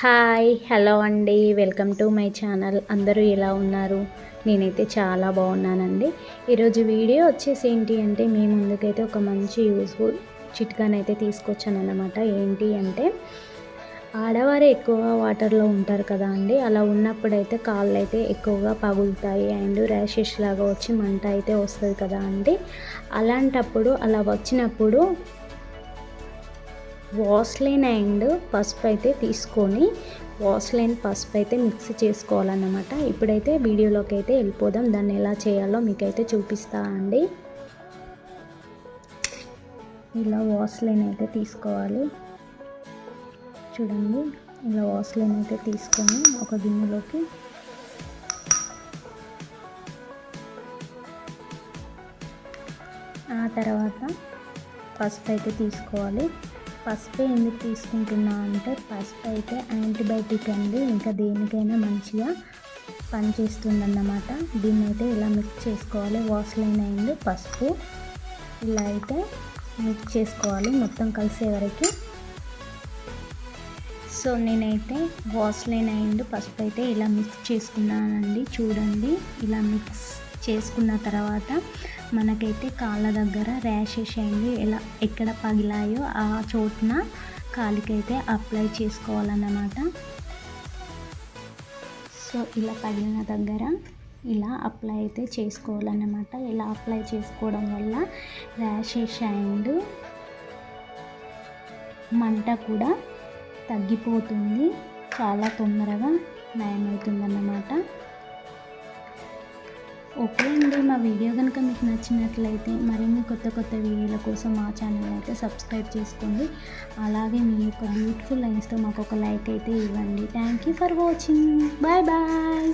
Hi hello అండి. Welcome to my channel. అందరూ ఎలా ఉన్నారు? నేనైతే చాలా బాగున్నానండి. ఈరోజు వీడియో వచ్చేసి ఏంటి అంటే మీ ముందుకైతే ఒక మంచి యూస్ఫుల్ చిట్కానైతే తీసుకొచ్చాను అనమాట ఏంటి అంటే ఆడవారు ఎక్కువ వాటర్లో ఉంటారు కదా అండి. అలా ఉన్నప్పుడైతే కాళ్ళు అయితే ఎక్కువగా పగులుతాయి. అండ్ ర్యాషెస్ లాగా వచ్చి మంట అయితే వస్తుంది కదా అండి. అలాంటప్పుడు అలా వచ్చినప్పుడు వాస్లైన్ అండ్ పసుపు అయితే తీసుకొని వాస్లైన్ పసుపు అయితే మిక్స్ చేసుకోవాలన్నమాట. ఇప్పుడైతే వీడియోలోకి అయితే వెళ్ళిపోదాం. దాన్ని ఎలా చేయాలో మీకైతే చూపిస్తా అండి. ఇలా వాస్లైన్ అయితే తీసుకోవాలి. చూడండి ఇలా వాస్లైన్ అయితే తీసుకొని ఒక గిన్నెలోకి ఆ తర్వాత పసుపు అయితే తీసుకోవాలి. పసుపు ఎందుకు తీసుకుంటున్నా అంటే పసుపు అయితే యాంటీబయాటిక్ అండి ఇంకా దేనికైనా మంచిగా పనిచేస్తుందన్నమాట. దీన్ని అయితే ఇలా మిక్స్ చేసుకోవాలి. వాస్లైన్ అయింది పసుపు. ఇలా అయితే మిక్స్ చేసుకోవాలి. మొత్తం కలిసే వరకు. సో నేనైతే వాస్లైన్ అయింది. పసుపు అయితే ఇలా మిక్స్ చేసుకున్నానండి. చూడండి. ఇలా మిక్స్ చేసుకున్న తర్వాత మనకైతే కాళ్ళ దగ్గర ర్యాషెస్ అయింది ఎలా ఎక్కడ పగిలాయో ఆ చోటున కాలికైతే అప్లై చేసుకోవాలన్నమాట. సో ఇలా పగిలిన దగ్గర ఇలా అప్లై అయితే చేసుకోవాలన్నమాట. ఇలా అప్లై చేసుకోవడం వల్ల ర్యాషెస్ అండ్ మంట కూడా తగ్గిపోతుంది. చాలా తొందరగా నయమవుతుందన్నమాట. ఓకే అండి మా వీడియో కనుక మీకు నచ్చినట్లయితే మరిన్ని కొత్త కొత్త వీడియోల కోసం మా ఛానల్ అయితే సబ్స్క్రైబ్ చేసుకోండి. అలాగే మీ యొక్క బ్యూటిఫుల్ లైన్స్తో మాకు ఒక లైక్ అయితే ఇవ్వండి. Thank you for watching bye bye